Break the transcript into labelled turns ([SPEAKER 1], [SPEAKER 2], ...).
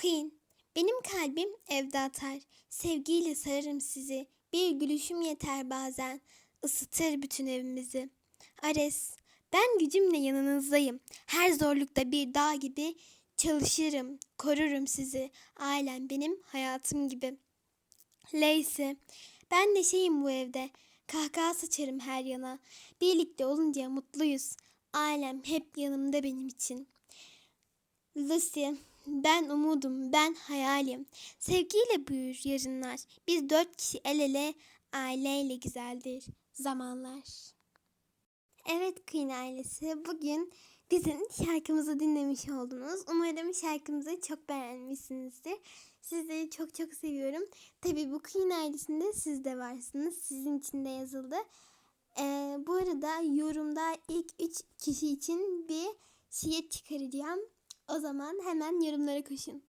[SPEAKER 1] Queen, benim kalbim evde atar. Sevgiyle sararım sizi. Bir gülüşüm yeter bazen. Isıtır bütün evimizi. Ares, ben gücümle yanınızdayım. Her zorlukta bir dağ gibi çalışırım, korurum sizi. Ailem benim hayatım gibi. Lacey, ben neşeyim bu evde. Kahkaha saçarım her yana. Birlikte olunca mutluyuz. Ailem hep yanımda benim için. Lucy, ben umudum, ben hayalim. Sevgiyle büyür yarınlar. Biz dört kişi el ele, aileyle güzeldir zamanlar. Evet Queen ailesi, bugün bizim şarkımızı dinlemiş oldunuz. Umarım şarkımızı çok beğenmişsinizdir. Sizleri çok çok seviyorum. Tabii bu Queen ailesinde siz de varsınız. Sizin için de yazıldı. Ee, bu arada yorumda ilk üç kişi için bir şiir çıkaracağım. O zaman hemen yorumlara koşun.